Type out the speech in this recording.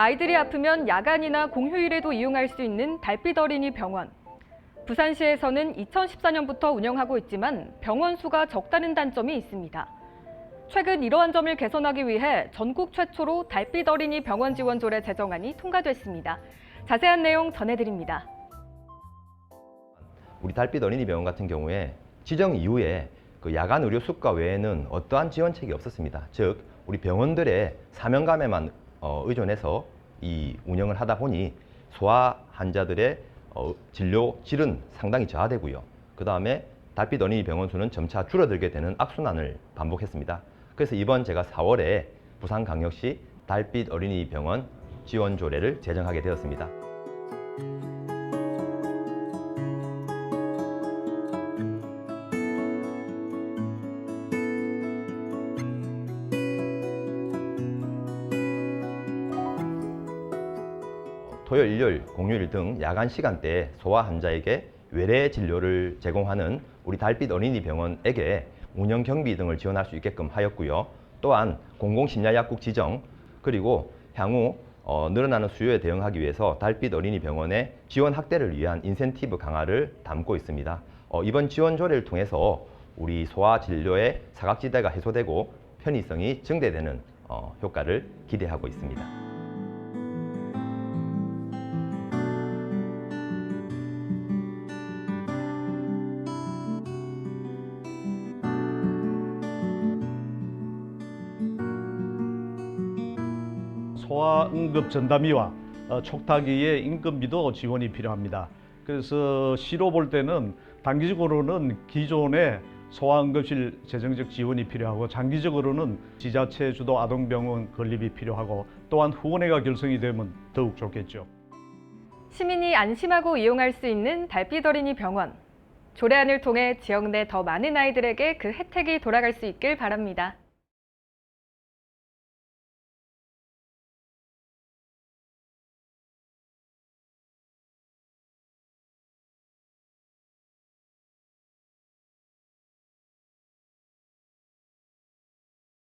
아이들이 아프면 야간이나 공휴일에도 이용할 수 있는 달빛 어린이 병원. 부산시에서는 2014년부터 운영하고 있지만 병원 수가 적다는 단점이 있습니다. 최근 이러한 점을 개선하기 위해 전국 최초로 달빛 어린이 병원 지원 조례 제정안이 통과됐습니다. 자세한 내용 전해드립니다. 우리 달빛 어린이 병원 같은 경우에 지정 이후에 그 야간 의료 수가 외에는 어떠한 지원책이 없었습니다. 즉 우리 병원들의 사명감에만 어, 의존해서 이 운영을 하다 보니 소아 환자들의 어, 진료 질은 상당히 저하되고요. 그 다음에 달빛 어린이 병원 수는 점차 줄어들게 되는 악순환을 반복했습니다. 그래서 이번 제가 4월에 부산광역시 달빛 어린이 병원 지원 조례를 제정하게 되었습니다. 토요일, 일요일, 공휴일 등 야간 시간대에 소아 환자에게 외래 진료를 제공하는 우리 달빛 어린이 병원에게 운영 경비 등을 지원할 수 있게끔 하였고요. 또한 공공심야약국 지정 그리고 향후 어, 늘어나는 수요에 대응하기 위해서 달빛 어린이 병원의 지원 확대를 위한 인센티브 강화를 담고 있습니다. 어, 이번 지원 조례를 통해서 우리 소아 진료의 사각지대가 해소되고 편의성이 증대되는 어, 효과를 기대하고 있습니다. 소아응급 전담의와 어, 촉탁위의 인건비도 지원이 필요합니다. 그래서 시로 볼 때는 단기적으로는 기존의 소아응급실 재정적 지원이 필요하고 장기적으로는 지자체 주도 아동병원 건립이 필요하고 또한 후원회가 결성이 되면 더욱 좋겠죠. 시민이 안심하고 이용할 수 있는 달빛 어린이 병원. 조례안을 통해 지역 내 더 많은 아이들에게 그 혜택이 돌아갈 수 있길 바랍니다.